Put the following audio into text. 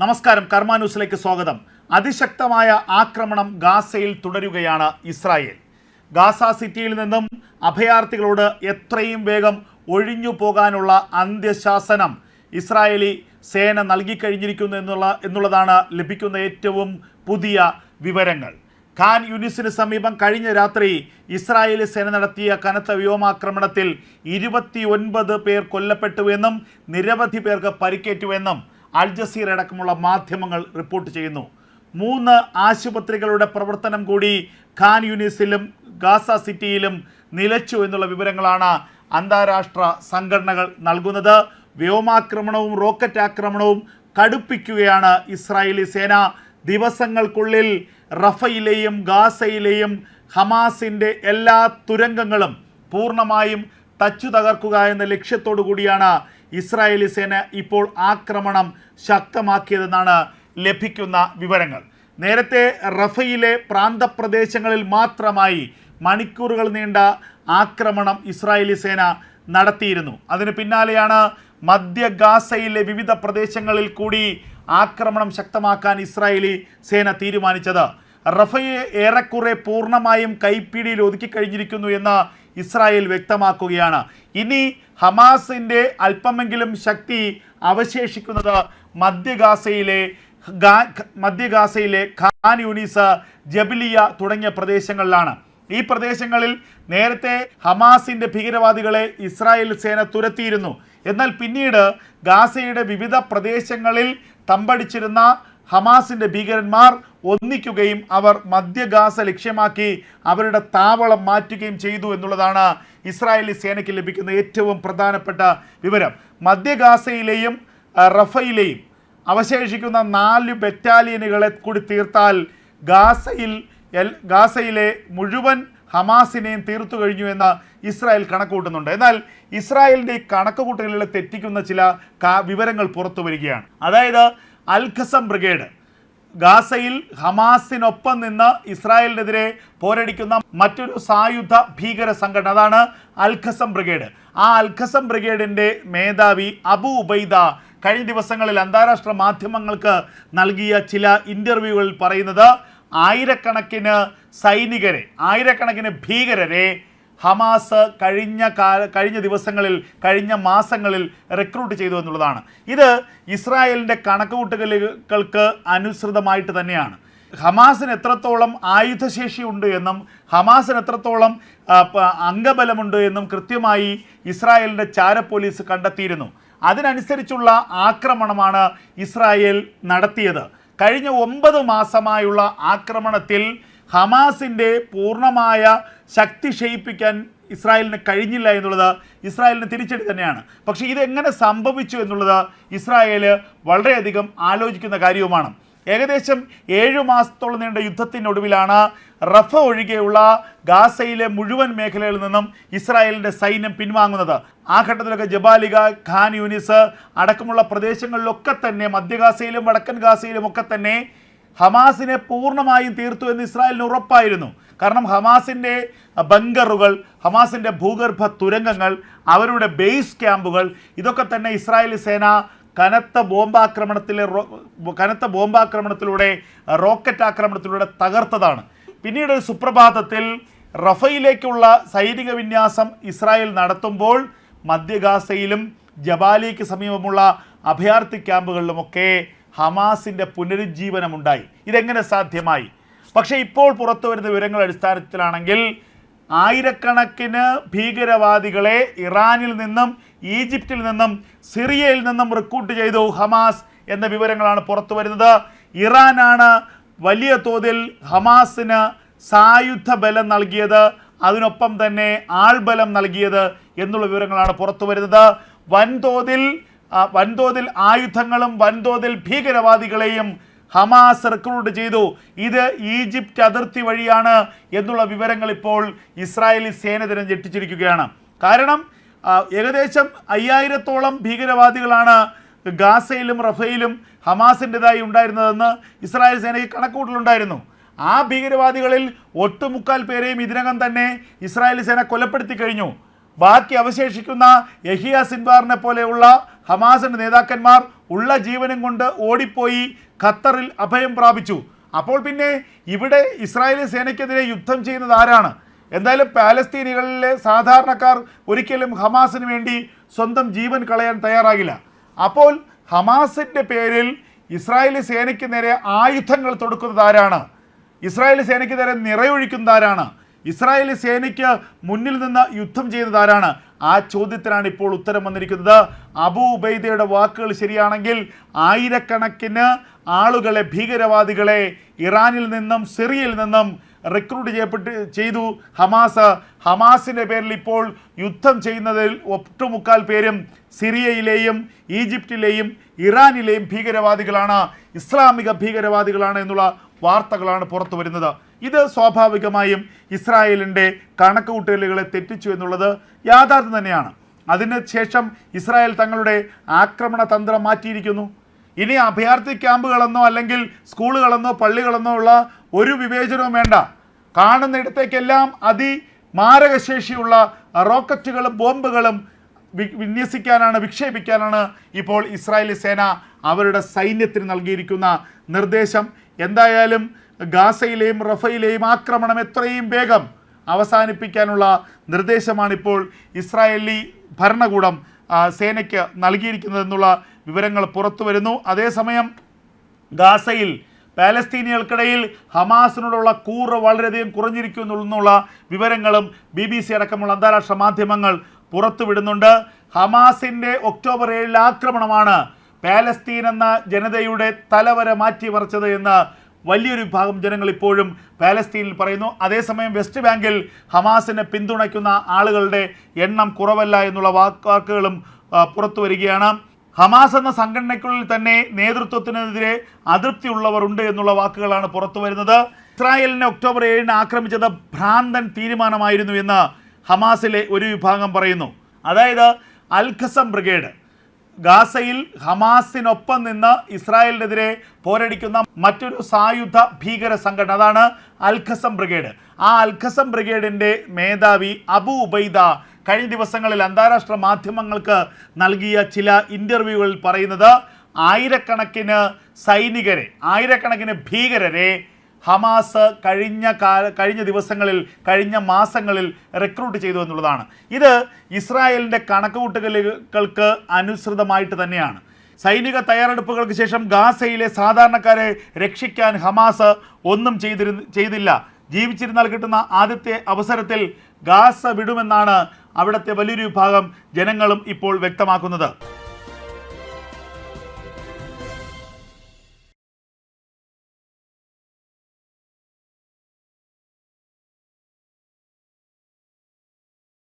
നമസ്കാരം കർമ്മ ന്യൂസിലേക്ക് സ്വാഗതം. അതിശക്തമായ ആക്രമണം ഗാസയിൽ തുടരുകയാണ് ഇസ്രായേൽ. ഗാസ സിറ്റിയിൽ നിന്നും അഭയാർത്ഥികളോട് എത്രയും വേഗം ഒഴിഞ്ഞു പോകാനുള്ള അന്ത്യശാസനം ഇസ്രായേലി സേന നൽകിക്കഴിഞ്ഞിരിക്കുന്നു എന്നുള്ള എന്നുള്ളതാണ് ലഭിക്കുന്ന ഏറ്റവും പുതിയ വിവരങ്ങൾ. ഖാൻ യുനിസിന് സമീപം കഴിഞ്ഞ രാത്രി ഇസ്രായേലി സേന നടത്തിയ കനത്ത വ്യോമാക്രമണത്തിൽ ഇരുപത്തിയൊൻപത് പേർ കൊല്ലപ്പെട്ടുവെന്നും നിരവധി പേർക്ക് പരിക്കേറ്റുവെന്നും അൽ ജസീർ അടക്കമുള്ള മാധ്യമങ്ങൾ റിപ്പോർട്ട് ചെയ്യുന്നു. മൂന്ന് ആശുപത്രികളുടെ പ്രവർത്തനം കൂടി ഖാൻ യൂണിസിലും ഗാസ സിറ്റിയിലും നിലച്ചു എന്നുള്ള വിവരങ്ങളാണ് അന്താരാഷ്ട്ര സംഘടനകൾ നൽകുന്നത്. വ്യോമാക്രമണവും റോക്കറ്റ് ആക്രമണവും കടുപ്പിക്കുകയാണ് ഇസ്രായേലി സേന. ദിവസങ്ങൾക്കുള്ളിൽ റഫയിലെയും ഗാസയിലെയും ഹമാസിന്റെ എല്ലാ തുരങ്കങ്ങളും പൂർണമായും തച്ചു തകർക്കുക എന്ന ലക്ഷ്യത്തോടു കൂടിയാണ് ഇസ്രായേലി സേന ഇപ്പോൾ ആക്രമണം ശക്തമാക്കിയതെന്നാണ് ലഭിക്കുന്ന വിവരങ്ങൾ. നേരത്തെ റഫയിലെ പ്രാന്തപ്രദേശങ്ങളിൽ മാത്രമായി മണിക്കൂറുകൾ നീണ്ട ആക്രമണം ഇസ്രായേലി സേന നടത്തിയിരുന്നു. അതിന് പിന്നാലെയാണ് മധ്യ ഗാസയിലെ വിവിധ പ്രദേശങ്ങളിൽ കൂടി ആക്രമണം ശക്തമാക്കാൻ ഇസ്രായേലി സേന തീരുമാനിച്ചത്. റഫയെ ഏറെക്കുറെ പൂർണമായും കൈപ്പിടിയിൽ ഒതുക്കി കഴിഞ്ഞിരിക്കുന്നു എന്ന് ഇസ്രായേൽ വ്യക്തമാക്കുകയാണ്. ഇനി ഹമാസിന്റെ അല്പമെങ്കിലും ശക്തി അവശേഷിക്കുന്നത് മധ്യഗാസയിലെ മധ്യഗാസയിലെ ഖാൻ യൂണിസ് ജബിലിയ തുടങ്ങിയ പ്രദേശങ്ങളിലാണ്. ഈ പ്രദേശങ്ങളിൽ നേരത്തെ ഹമാസിന്റെ ഭീകരവാദികളെ ഇസ്രായേൽ സേന തുരത്തിയിരുന്നു. എന്നാൽ പിന്നീട് ഗാസയുടെ വിവിധ പ്രദേശങ്ങളിൽ തമ്പടിച്ചിരുന്ന ഹമാസിന്റെ ഭീകരന്മാർ ഒന്നിക്കുകയും അവർ മധ്യഗാസ ലക്ഷ്യമാക്കി അവരുടെ താവളം മാറ്റുകയും ചെയ്തു എന്നുള്ളതാണ് ഇസ്രായേലി സേനയ്ക്ക് ലഭിക്കുന്ന ഏറ്റവും പ്രധാനപ്പെട്ട വിവരം. മധ്യഗാസയിലെയും റഫയിലെയും അവശേഷിക്കുന്ന നാല് ബറ്റാലിയനുകളെ കൂടി തീർത്താൽ ഗാസയിൽ എൽ- ഗാസയിലെ മുഴുവൻ ഹമാസിനെയും തീർത്തു കഴിഞ്ഞു എന്ന് ഇസ്രായേൽ കണക്കുകൂട്ടുന്നുണ്ട്. എന്നാൽ ഇസ്രായേലിന്റെ ഈ കണക്കുകൂട്ടലുകളെ തെറ്റിക്കുന്ന ചില വിവരങ്ങൾ പുറത്തു വരികയാണ്. അതായത് അൽഖസം ബ്രിഗേഡ് ഗാസയിൽ ഹമാസിനൊപ്പം നിന്ന് ഇസ്രായേലിനെതിരെ പോരടിക്കുന്ന മറ്റൊരു സായുധ ഭീകര സംഘടന അതാണ് അൽഖസം ബ്രിഗേഡ്. ആ അൽഖസം ബ്രിഗേഡിന്റെ മേധാവി അബു ഉബൈദ കഴിഞ്ഞ ദിവസങ്ങളിൽ അന്താരാഷ്ട്ര മാധ്യമങ്ങൾക്ക് നൽകിയ ചില ഇന്റർവ്യൂകളിൽ പറയുന്നത് ആയിരക്കണക്കിന് സൈനികരെ ആയിരക്കണക്കിന് ഭീകരരെ ഹമാസ് കഴിഞ്ഞ കാല കഴിഞ്ഞ ദിവസങ്ങളിൽ കഴിഞ്ഞ മാസങ്ങളിൽ റിക്രൂട്ട് ചെയ്തു എന്നുള്ളതാണ്. ഇത് ഇസ്രായേലിന്റെ കണക്കുകൂട്ടലുകൾക്ക് അനുസൃതമായിട്ട് തന്നെയാണ്. ഹമാസിന് എത്രത്തോളം ആയുധശേഷിയുണ്ട് എന്നും ഹമാസിന് എത്രത്തോളം അംഗബലമുണ്ട് എന്നും കൃത്യമായി ഇസ്രായേലിന്റെ ചാര പോലീസ് കണ്ടെത്തിയിരുന്നു. അതിനനുസരിച്ചുള്ള ആക്രമണമാണ് ഇസ്രായേൽ നടത്തിയത്. കഴിഞ്ഞ ഒമ്പത് മാസമായുള്ള ആക്രമണത്തിൽ ഹമാസിന്റെ പൂർണമായ ശക്തി ക്ഷയിപ്പിക്കാൻ ഇസ്രായേലിന് കഴിഞ്ഞില്ല എന്നുള്ളത് ഇസ്രായേലിന് തിരിച്ചടി തന്നെയാണ്. പക്ഷേ ഇതെങ്ങനെ സംഭവിച്ചു എന്നുള്ളത് ഇസ്രായേൽ വളരെയധികം ആലോചിക്കുന്ന കാര്യവുമാണ്. ഏകദേശം ഏഴു മാസത്തോളം നീണ്ട യുദ്ധത്തിനൊടുവിലാണ് റഫ ഒഴികെയുള്ള ഗാസയിലെ മുഴുവൻ മേഖലയിൽ നിന്നും ഇസ്രായേലിന്റെ സൈന്യം പിൻവാങ്ങുന്നത്. ആ ഘട്ടത്തിലൊക്കെ ജബാലിക ഖാൻ യൂനിസ് അടക്കമുള്ള പ്രദേശങ്ങളിലൊക്കെ തന്നെ മധ്യ ഗാസയിലും വടക്കൻ ഗാസയിലും ഒക്കെ തന്നെ ഹമാസിനെ പൂർണമായും തീർത്തു എന്ന് ഇസ്രായേലിന് ഉറപ്പായിരുന്നു. കാരണം ഹമാസിന്റെ ബങ്കറുകൾ ഹമാസിന്റെ ഭൂഗർഭ തുരങ്കങ്ങൾ അവരുടെ ബേസ് ക്യാമ്പുകൾ ഇതൊക്കെ തന്നെ ഇസ്രായേലി സേന കനത്ത ബോംബാക്രമണത്തിലെ കനത്ത ബോംബാക്രമണത്തിലൂടെ റോക്കറ്റ് ആക്രമണത്തിലൂടെ തകർത്തതാണ്. പിന്നീട് ഒരു സുപ്രഭാതത്തിൽ റഫയിലേക്കുള്ള സൈനിക വിന്യാസം ഇസ്രായേൽ നടത്തുമ്പോൾ മധ്യഗാസയിലും ജബാലിക്ക് സമീപമുള്ള അഭയാർത്ഥി ക്യാമ്പുകളിലുമൊക്കെ ഹമാസിന്റെ പുനരുജ്ജീവനമുണ്ടായി. ഇതെങ്ങനെ സാധ്യമായി? പക്ഷേ ഇപ്പോൾ പുറത്തു വരുന്ന വിവരങ്ങൾ അടിസ്ഥാനത്തിലാണെങ്കിൽ ആയിരക്കണക്കിന് ഭീകരവാദികളെ ഇറാനിൽ നിന്നും ഈജിപ്തിൽ നിന്നും സിറിയയിൽ നിന്നും റിക്രൂട്ട് ചെയ്തു ഹമാസ് എന്ന വിവരങ്ങളാണ് പുറത്തു വരുന്നത്. ഇറാനാണ് വലിയ തോതിൽ ഹമാസിന് സായുധ ബലം നൽകിയത്. അതിനൊപ്പം തന്നെ ആൾബലം നൽകിയത് എന്നുള്ള വിവരങ്ങളാണ് പുറത്തു വരുന്നത്. വൻതോതിൽ വൻതോതിൽ ആയുധങ്ങളും വൻതോതിൽ ഭീകരവാദികളെയും ഹമാസ് റിക്രൂട്ട് ചെയ്തു. ഇത് ഈജിപ്റ്റ് അതിർത്തി വഴിയാണ് എന്നുള്ള വിവരങ്ങൾ ഇപ്പോൾ ഇസ്രായേലി സേന തന്നെ ഞെട്ടിച്ചിരിക്കുകയാണ്. കാരണം ഏകദേശം അയ്യായിരത്തോളം ഭീകരവാദികളാണ് ഗാസയിലും റഫയിലും ഹമാസിന്റെതായി ഉണ്ടായിരുന്നതെന്ന് ഇസ്രായേൽ സേനയ്ക്ക് കണക്കുകൂട്ടലുണ്ടായിരുന്നു. ആ ഭീകരവാദികളിൽ ഒട്ടുമുക്കാൽ പേരെയും ഇതിനകം തന്നെ ഇസ്രായേലി സേന കൊലപ്പെടുത്തി കഴിഞ്ഞു. ബാക്കി അവശേഷിക്കുന്ന യഹിയ സിൻവാറിനെ പോലെയുള്ള ഹമാസിന്റെ നേതാക്കന്മാർ ഉള്ള ജീവനും കൊണ്ട് ഓടിപ്പോയി ഖത്തറിൽ അഭയം പ്രാപിച്ചു. അപ്പോൾ പിന്നെ ഇവിടെ ഇസ്രായേലി സേനയ്ക്കെതിരെ യുദ്ധം ചെയ്യുന്നത് ആരാണ്? എന്തായാലും പാലസ്തീനികളിലെ സാധാരണക്കാർ ഒരിക്കലും ഹമാസിന് വേണ്ടി സ്വന്തം ജീവൻ കളയാൻ തയ്യാറാകില്ല. അപ്പോൾ ഹമാസിന്റെ പേരിൽ ഇസ്രായേലി സേനയ്ക്ക് നേരെ ആയുധങ്ങൾ തൊടുക്കുന്നത് ആരാണ്? ഇസ്രായേലി സേനയ്ക്ക് നേരെ നിറയൊഴിക്കുന്നത് ആരാണ്? ഇസ്രായേലി സേനയ്ക്ക് മുന്നിൽ നിന്ന് യുദ്ധം ചെയ്യുന്നത് ആരാണ്? ആ ചോദ്യത്തിനാണ് ഇപ്പോൾ ഉത്തരം വന്നിരിക്കുന്നത്. അബു ഉബൈദയുടെ വാക്കുകൾ ശരിയാണെങ്കിൽ ആയിരക്കണക്കിന് ആളുകളെ ഭീകരവാദികളെ ഇറാനിൽ നിന്നും സിറിയയിൽ നിന്നും റിക്രൂട്ട് ചെയ്യപ്പെട്ട് ചെയ്തു. ഹമാസ് ഹമാസിന്റെ പേരിൽ ഇപ്പോൾ യുദ്ധം ചെയ്യുന്നതിൽ ഒട്ടുമുക്കാൽ പേരും സിറിയയിലെയും ഈജിപ്തിലെയും ഇറാനിലെയും ഭീകരവാദികളാണ് ഇസ്ലാമിക ഭീകരവാദികളാണ് എന്നുള്ള വാർത്തകളാണ് പുറത്തു വരുന്നത് ഇത് സ്വാഭാവികമായും ഇസ്രായേലിന്റെ കണക്കുകൂട്ടലുകളെ തെറ്റിച്ചു എന്നുള്ളത് യാഥാർത്ഥ്യം തന്നെയാണ്. അതിന് ശേഷം ഇസ്രായേൽ തങ്ങളുടെ ആക്രമണ തന്ത്രം മാറ്റിയിരിക്കുന്നു. ഇനി അഭയാർത്ഥി ക്യാമ്പുകളെന്നോ അല്ലെങ്കിൽ സ്കൂളുകളെന്നോ പള്ളികളെന്നോ ഉള്ള ഒരു വിവേചനവും വേണ്ട. കാണുന്നിടത്തേക്കെല്ലാം അതി മാരകശേഷിയുള്ള റോക്കറ്റുകളും ബോംബുകളും വിന്യസിക്കാനാണ് വിക്ഷേപിക്കാനാണ് ഇപ്പോൾ ഇസ്രായേലി സേന അവരുടെ സൈന്യത്തിന് നൽകിയിരിക്കുന്ന നിർദ്ദേശം. എന്തായാലും ഗാസയിലെയും റഫയിലെയും ആക്രമണം എത്രയും വേഗം അവസാനിപ്പിക്കാനുള്ള നിർദ്ദേശമാണിപ്പോൾ ഇസ്രായേലി ഭരണകൂടം സേനയ്ക്ക് നൽകിയിരിക്കുന്നതെന്നുള്ള വിവരങ്ങൾ പുറത്തു വരുന്നു. അതേസമയം ഗാസയിൽ പാലസ്തീനികൾക്കിടയിൽ ഹമാസിനോടുള്ള കൂറ് വളരെയധികം കുറഞ്ഞിരിക്കുന്നു എന്നുള്ള വിവരങ്ങളും ബി ബി സി അടക്കമുള്ള അന്താരാഷ്ട്ര മാധ്യമങ്ങൾ പുറത്തുവിടുന്നുണ്ട് ഹമാസിന്റെ ഒക്ടോബർ ഏഴിലെ ആക്രമണമാണ് പാലസ്തീൻ എന്ന ജനതയുടെ തലവരെ മാറ്റിമറിച്ചത് എന്ന് വലിയൊരു വിഭാഗം ജനങ്ങൾ ഇപ്പോഴും പാലസ്തീനിൽ പറയുന്നു. അതേസമയം വെസ്റ്റ് ബാങ്കിൽ ഹമാസിനെ പിന്തുണയ്ക്കുന്ന ആളുകളുടെ എണ്ണം കുറവല്ല എന്നുള്ള വാക്കുകളും പുറത്തു വരികയാണ്. ഹമാസ് എന്ന സംഘടനയ്ക്കുള്ളിൽ തന്നെ നേതൃത്വത്തിനെതിരെ അതൃപ്തിയുള്ളവർ ഉണ്ട് എന്നുള്ള വാക്കുകളാണ് പുറത്തു വരുന്നത്. ഇസ്രായേലിനെ ഒക്ടോബർ ഏഴിന് ആക്രമിച്ചത് ഭ്രാന്തൻ തീരുമാനമായിരുന്നു എന്ന് ഹമാസിലെ ഒരു വിഭാഗം പറയുന്നു. അതായത് അൽഖസം ബ്രിഗേഡ്. ഗാസയിൽ ഹമാസിനൊപ്പം നിന്ന് ഇസ്രായേലിനെതിരെ പോരടിക്കുന്ന മറ്റൊരു സായുധ ഭീകര സംഘടന അതാണ് അൽഖസം ബ്രിഗേഡ്. ആ അൽഖസം ബ്രിഗേഡിന്റെ മേധാവി അബു ഉബൈദ കഴിഞ്ഞ ദിവസങ്ങളിൽ അന്താരാഷ്ട്ര മാധ്യമങ്ങൾക്ക് നൽകിയ ചില ഇന്റർവ്യൂകളിൽ പറയുന്നത് ആയിരക്കണക്കിന് സൈനികരെ ആയിരക്കണക്കിന് ഭീകരരെ ഹമാസ് കഴിഞ്ഞ കാല കഴിഞ്ഞ ദിവസങ്ങളിൽ കഴിഞ്ഞ മാസങ്ങളിൽ റിക്രൂട്ട് ചെയ്തു എന്നുള്ളതാണ്. ഇത് ഇസ്രായേലിന്റെ കണക്കുകൂട്ടലുകൾക്ക് അനുസൃതമായിട്ട് തന്നെയാണ്. സൈനിക തയ്യാറെടുപ്പുകൾക്ക് ശേഷം ഗാസയിലെ സാധാരണക്കാരെ രക്ഷിക്കാൻ ഹമാസ് ഒന്നും ചെയ്തിരു ചെയ്തില്ല. ജീവിച്ചിരുന്നാൽ കിട്ടുന്ന ആദ്യത്തെ അവസരത്തിൽ ഗാസ വിടുമെന്നാണ് അവിടുത്തെ വലിയൊരു വിഭാഗം ജനങ്ങളും ഇപ്പോൾ വ്യക്തമാക്കുന്നത്.